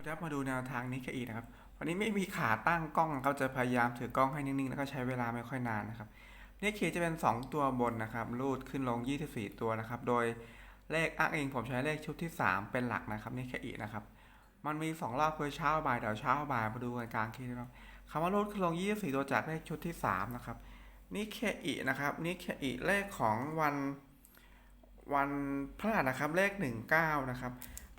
ก็จะมาดูแนวทางนี้แค่อีกนะครับ วันนี้ไม่มีขาตั้งกล้องเขาจะพยายามถือกล้องให้นิ่งๆ แล้วก็ใช้เวลาไม่ค่อยนานนะครับนี่เคจะเป็น 2 ตัวบนนะครับ รูดขึ้นลง 24 ตัวนะครับ โดยเลขอ้างอิงผมใช้เลขชุดที่ 3 เป็นหลักนะครับนี่แค่อีกนะครับ มันมี 2 รอบคือเช้าบ่ายเดี๋ยวเช้าบ่ายมาดูกันกลางคีนะครับคำว่ารูดขึ้นลง 24 ตัวจากเลขชุดที่ 3 นะครับนี่แค่อีนะครับนี่แค่อีเลขของวันวันพฤหัสนะครับเลข 19 นะครับ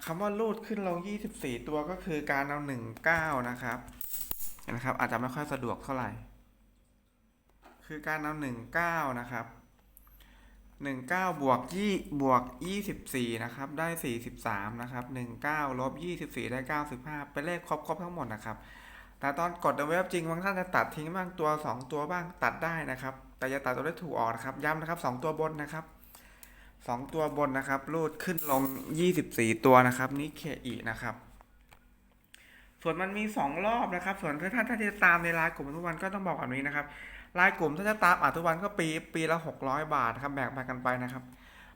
คำว่ารูดขึ้นลง 24 ตัวก็คือการเอา 19 นะครับนะครับ อาจจะไม่ค่อยสะดวกเท่าไหร่ คือการเอา 19 นะครับ 19 บวก2บวก 24 นะครับ ได้ 43 นะครับ 19 ลบ 24 ได้ 95 เป็นเลขครบครบทั้งหมดนะครับ แต่ตอนกดในเว็บจริงบางท่านจะตัดทิ้งบ้างตัว 2 ตัวบ้างตัดได้นะครับ แต่อย่าตัดตัวได้ถูกออกนะครับ ย้ำนะครับ 2 ตัวบนนะครับ สองตัวบนนะครับรูดขึ้นลง24ตัวนะครับนี่เคอีนะครับ ส่วนมันมี2รอบนะครับ ส่วนถ้าท่านถ้าจะตามในไลน์กลุ่มทุกวันก็ต้องบอกแบบนี้นะครับไลน์กลุ่มถ้าจะตามอ่านทุกวันก็ปีปีละ600บาทครับแบ่งไปกันไปนะครับ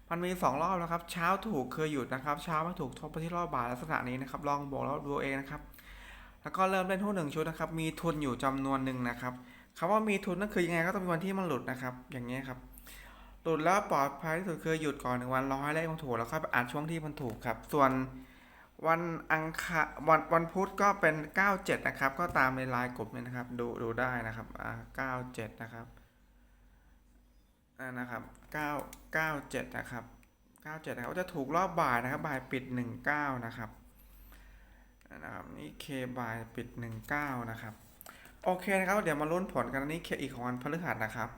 มันมี2รอบนะครับ เช้าถูกเคยหยุดนะครับ เช้าไม่ถูกทบไปที่รอบบาทลักษณะนี้นะครับ ลองบอกแล้วดูเองนะครับ แล้วก็เริ่มเล่นหุ้นหนึ่งชุดนะครับ มีทุนอยู่จำนวนหนึ่งนะครับคำว่ามีทุนนั่นคือยังไงก็ต้องมีวันที่มันหลุดนะครับ อย่างนี้ยครับ หลุดแล้วปลอดภัยที่สุดคือหยุดก่อนหนึ่งวันรอให้เลขมันถูกแล้วค่อยไปอ่านช่วงที่มันถูกครับ ส่วนวันอังคารวันวันพุธก็เป็น 97 นะครับ ก็ตามในไลน์กลุ่มเนี่ยนะครับ ดูดูได้นะครับอ่า97 นะครับอ่านะครับ 9 97 นะครับ 97 นะครับจะถูกรอบบ่ายนะครับบ่ายปิด 19 นะครับนะครับนี่เคบ่ายปิด 19 นะครับ โอเคนะครับ เดี๋ยวมาลุ้นผลกันอันนี้เคอีกของวันพฤหัสนะครับ